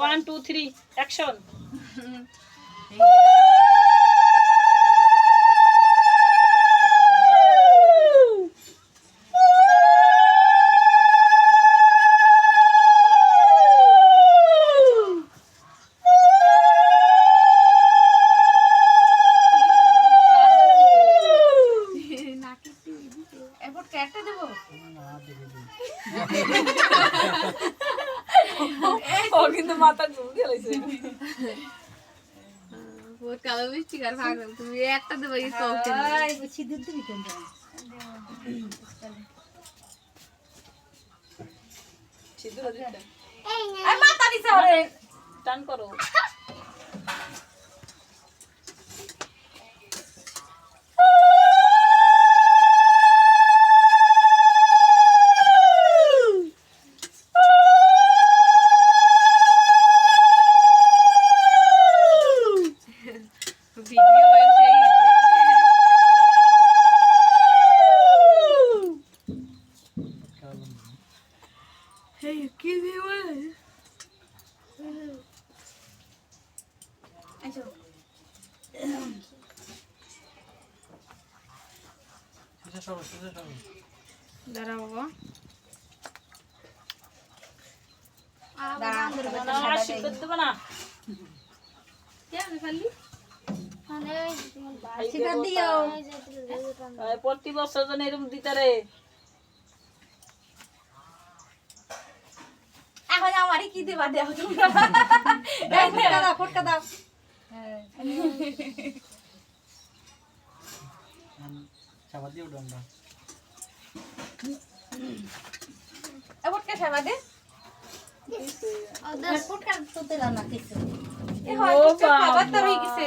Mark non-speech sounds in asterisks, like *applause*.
One two three action ক্যাটটা দেবো। *laughs* ও কিন্তু মাথা ঘুম গেলেছে ওর কালো মিষ্টি আর ভাগলাম তুমি একটা দেবো এই সব সিঁদুর দিবি কেন সিদ্ধ হয়ে দিতে। মাথা দিছে ওরে। টান করো। দাঁড়া বাবা খালি সিঁদুর দিও এই প্রতি বছর যেন এরকম দিতে রে কি দেবা দেও? তোমরা ফটকা দাও ফটকা দাও। এবার ফটকা খাবা দে। ফটকা তো তেলা না কিছু। এ হয় কিছু খাবার তো রই গেছে।